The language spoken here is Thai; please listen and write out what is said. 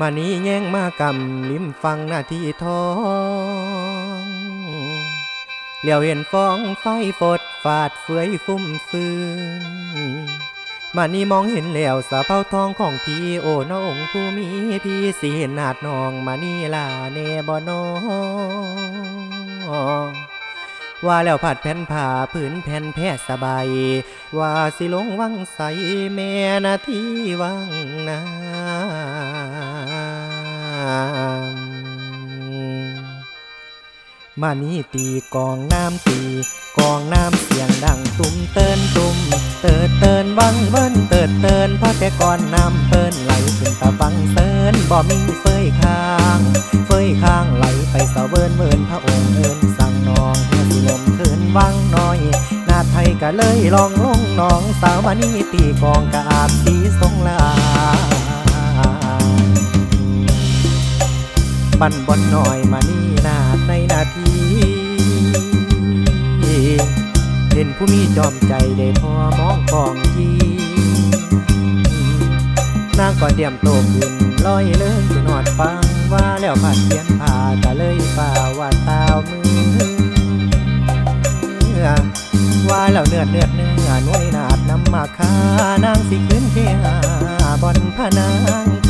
มานี้แย่งมากำลิมฟังหน้าที่ทองเหลียวเห็นฟองไฟฟดฟาดเฟือยฟุ่มฟืนมานี่มองเห็นแล้วสะเปาทองของพี่โอ้น้องผู้มีพี่สีเห็นหนาดนองมานี่ล่ะเนบ่นอว่าแล้วผัดแผ่นผ้าผืนแผ่นแพร่สบาย ว่าสิลงวังใสแม่นาที่วังนา มานี่ตีกองน้ำตีกองน้ำเสียงดังตุ้มเตินตุ้มเติดเตินวังเบิ้นเติดเตินเพราะแต่ก่อนน้ำเปิ้นไหลขึ้นตะฟังเตินบ่มีเฟยข้างเฟยข้างไหลไปสาเวินเวินพระองค์เอินสั่งนองเมื่อสิลมคืนวังน้อยนาไทยก็เลยลองลงหนองสาวมานี่ตีกองกะอาบสีทรงลาบันบอนหน่อยมานี่นาดในนา ผู้มีจอมใจได้พอมองกองยีนางก็เตรียมโตขึ้นลอยเลื่อนจะนอดฟังว่าแล้วผัดเพียนผ่าก็เลยฝ่าว่าตาวมือว่าแล้วเนื้อเนื้อเนื้อหน่วยนาดนำมาคานางสิขึ้นเทียบอนพนาง